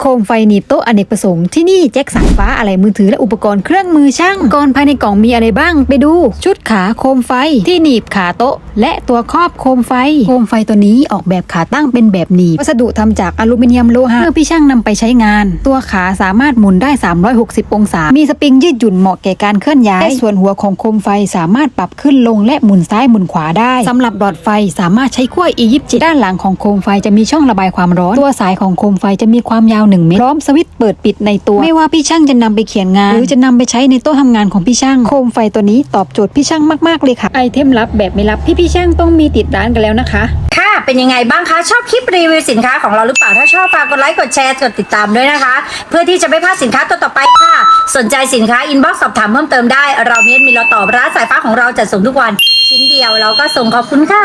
โคมไฟหนีบโต๊ะอเนกประสงค์ที่นี่แจ็คสายฟ้าอะไรมือถือและอุปกรณ์เครื่องมือช่างอุปกรณ์ภายในกล่องมีอะไรบ้างไปดู ชุดขาโคมไฟที่หนีบขาโต๊ะ และตัวครอบโคมไฟ โคมไฟตัวนี้ออกแบบขาตั้งเป็นแบบหนีบวัสดุทำจากอลูมิเนียมโลหะเมื่อพี่ช่างนำไปใช้งาน ตัวขาสามารถหมุนได้ 360 องศา มีสปริงยืดหยุ่นเหมาะแก่การเคลื่อนย้ายและส่วนหัวของโคมไฟสามารถปรับขึ้นลงและหมุนซ้ายหมุนขวาได้สำหรับหลอดไฟสามารถใช้ขั้วอียิปต์ด้านหลังของโคมไฟจะมีช่องระบายความร้อน ตัวสายของโคมไฟจะมีความยาว1เมตรพร้อมสวิตช์เปิดปิดในตัว ไม่ว่าพี่ช่างจะนำไปเขียนงาน หรือจะนำไปใช้ในโต๊ะทำงานของพี่ช่าง โคมไฟตัวนี้ตอบโจทย์พี่ช่างมากๆเลยค่ะไอเทมลับแบบไม่ลับที่พี่ช่างต้องมีติดร้านกันแล้วนะคะ ค่ะ เป็นยังไงบ้างคะ ชอบคลิปรีวิวสินค้าของเราหรือเปล่า ถ้าชอบฝากกดไลค์ กดแชร์ กดติดตามด้วยนะคะ เพื่อที่จะไม่พลาดสินค้าตัวต่อไปค่ะ สนใจสินค้าอินบ็อกซ์สอบถามเพิ่มเติมได้ เราเมีมีเราตอบร้านสายฟ้าของเราจัดส่งทุกวัน ชิ้นเดียวเราก็ส่งขอบคุณค่ะ